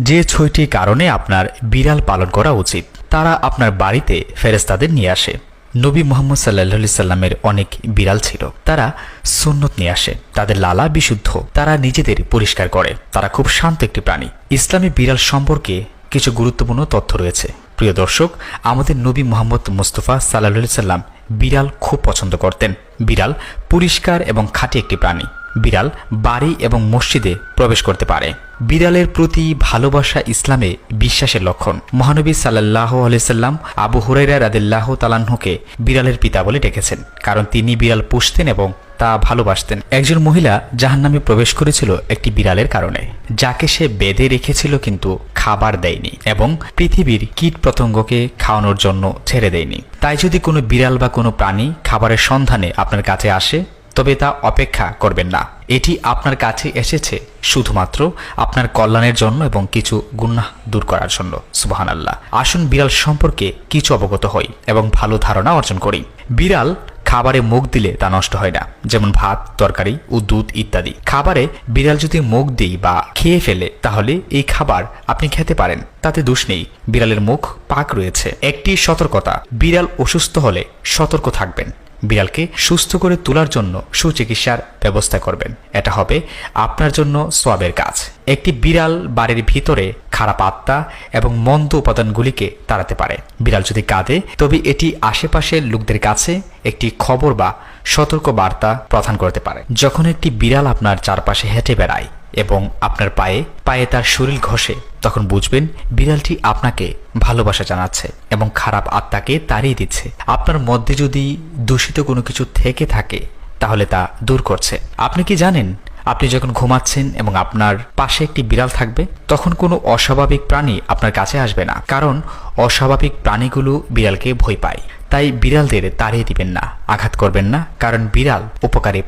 যে ছয়টি কারণে আপনার বিড়াল পালন করা উচিত, তারা আপনার বাড়িতে ফেরেস্তাদের নিয়ে আসে। নবী মোহাম্মদ সাল্লাহ সাল্লামের অনেক বিড়াল ছিল। তারা সুন্নত নিয়ে আসে, তাদের লালা বিশুদ্ধ, তারা নিজেদের পরিষ্কার করে, তারা খুব শান্ত একটি প্রাণী। ইসলামী বিড়াল সম্পর্কে কিছু গুরুত্বপূর্ণ তথ্য রয়েছে। প্রিয় দর্শক, আমাদের নবী মোহাম্মদ মুস্তফা সাল্লাহ সাল্লাম বিড়াল খুব পছন্দ করতেন। বিড়াল পরিষ্কার এবং খাঁটি একটি প্রাণী। বিড়াল বাড়ি এবং মসজিদে প্রবেশ করতে পারে। বিড়ালের প্রতি ভালোবাসা ইসলামে বিশ্বাসের লক্ষণ। মহানবী সাল্লাহ আলাইসাল্লাম আবু হুরাইরা রাদিল্লাহ তালাহকে বিড়ালের পিতা বলে ডেকেছেন, কারণ তিনি বিড়াল পুষতেন এবং তা ভালোবাসতেন। একজন মহিলা জাহান্নামে প্রবেশ করেছিল একটি বিড়ালের কারণে, যাকে সে বেঁধে রেখেছিল কিন্তু খাবার দেয়নি এবং পৃথিবীর কীট পতঙ্গকে খাওয়ানোর জন্য ছেড়ে দেয়নি। তাই যদি কোনো বিড়াল বা কোনো প্রাণী খাবারের সন্ধানে আপনার কাছে আসে তবে তা অপেক্ষা করবেন না। এটি আপনার কাছে এসেছে শুধুমাত্র আপনার কল্যাণের জন্য এবং কিছু গুনাহ দূর করার জন্য। সুবাহান আল্লাহ আসুন বিড়াল সম্পর্কে কিছু অবগত হই এবং ভালো ধারণা অর্জন করি। বিড়াল খাবারে মুখ দিলে তা নষ্ট হয় না, যেমন ভাত, তরকারি ও দুধ ইত্যাদি। খাবারে বিড়াল যদি মুখ দিই বা খেয়ে ফেলে, তাহলে এই খাবার আপনি খেতে পারেন, তাতে দোষ নেই। বিড়ালের মুখ পাক রয়েছে। একটি সতর্কতা, বিড়াল অসুস্থ হলে সতর্ক থাকবেন। বিড়ালকে সুস্থ করে তোলার জন্য সুচিকিৎসার ব্যবস্থা করবেন। এটা হবে আপনার জন্য সোয়াবের কাজ। একটি বিড়াল বাড়ির ভিতরে খারাপ আত্মা এবং মন্দ উপাদানগুলিকে তাড়াতে পারে। বিড়াল যদি কাঁদে, তবে এটি আশেপাশের লোকদের কাছে একটি খবর বা সতর্ক বার্তা প্রদান করতে পারে। যখন একটি বিড়াল আপনার চারপাশে হেঁটে বেড়ায় এবং আপনার পায়ে পায়ে তার শরীর ঘষে, তখন বুঝবেন বিড়ালটি আপনাকে ভালোবাসা জানাচ্ছে এবং খারাপ আত্মাকে তাড়িয়ে দিচ্ছে। আপনার মধ্যে যদি দূষিত কোনো কিছু থেকে থাকে, তাহলে তা দূর করছে। আপনি কি জানেন, আপনি যখন ঘুমাচ্ছেন এবং আপনার পাশে একটি বিড়াল থাকবে, তখন কোনো অস্বাভাবিক প্রাণী আপনার কাছে আসবে না। কারণ অস্বাভাবিক প্রাণীগুলো বিড়ালকে ভয় পায়। তাই বিড়ালদের তাড়িয়ে দিবেন না আঘাত করবেন না কারণ বিড়াল উপকারী।